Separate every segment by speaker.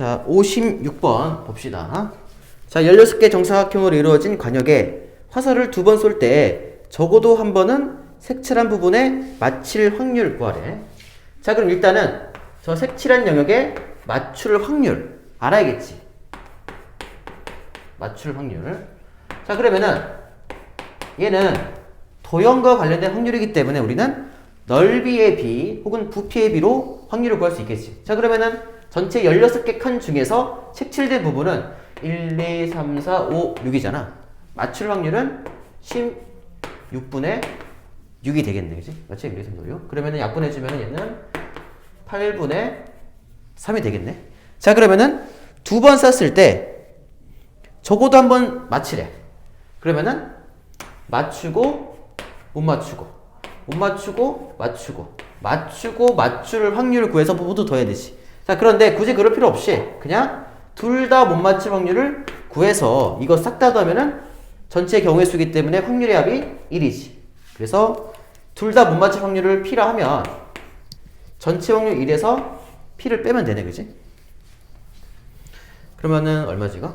Speaker 1: 자, 56번 봅시다. 자, 16개 정사각형으로 이루어진 관역에 화살을 두 번 쏠 때 적어도 한 번은 색칠한 부분에 맞힐 확률 구하래. 자, 그럼 일단은 저 색칠한 영역에 맞출 확률 알아야겠지. 맞출 확률. 자, 그러면은 얘는 도형과 관련된 확률이기 때문에 우리는 넓이의 비 혹은 부피의 비로 확률을 구할 수 있겠지. 자, 그러면은 전체 16개 칸 중에서 색칠된 부분은 1, 2, 3, 4, 5, 6이잖아. 맞출 확률은 16분의 6이 되겠네. 그지? 맞지? 1, 2, 3, 4, 6. 그러면은 약분해주면 얘는 8분의 3이 되겠네. 자, 그러면은 두 번 쐈을 때 적어도 한 번 맞히래. 그러면은 맞추고 못 맞추고 못 맞추고 맞추고 맞추고 맞출 확률을 구해서 모두 더해야 되지. 자 그런데 굳이 그럴 필요 없이 그냥 둘 다 못 맞출 확률을 구해서 이거 싹 다 더하면은 전체 경우의 수기 때문에 확률의 합이 1이지. 그래서 둘 다 못 맞출 확률을 P라 하면 전체 확률 1에서 P를 빼면 되네, 그지? 그러면은 얼마지 이거?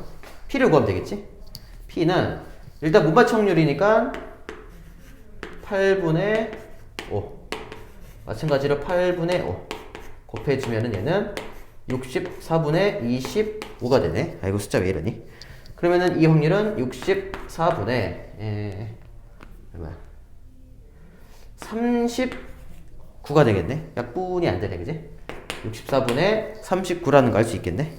Speaker 1: P를 구하면 되겠지? P는 일단 못 맞출 확률이니까 8분의 5 마찬가지로 8분의 5 곱해주면은 얘는 64분의 25가 되네. 아이고 숫자 왜 이러니? 그러면은 이 확률은 64분의 에, 얼마야 39가 되겠네. 약분이 안 되네 그지? 64분의 39라는 거 알 수 있겠네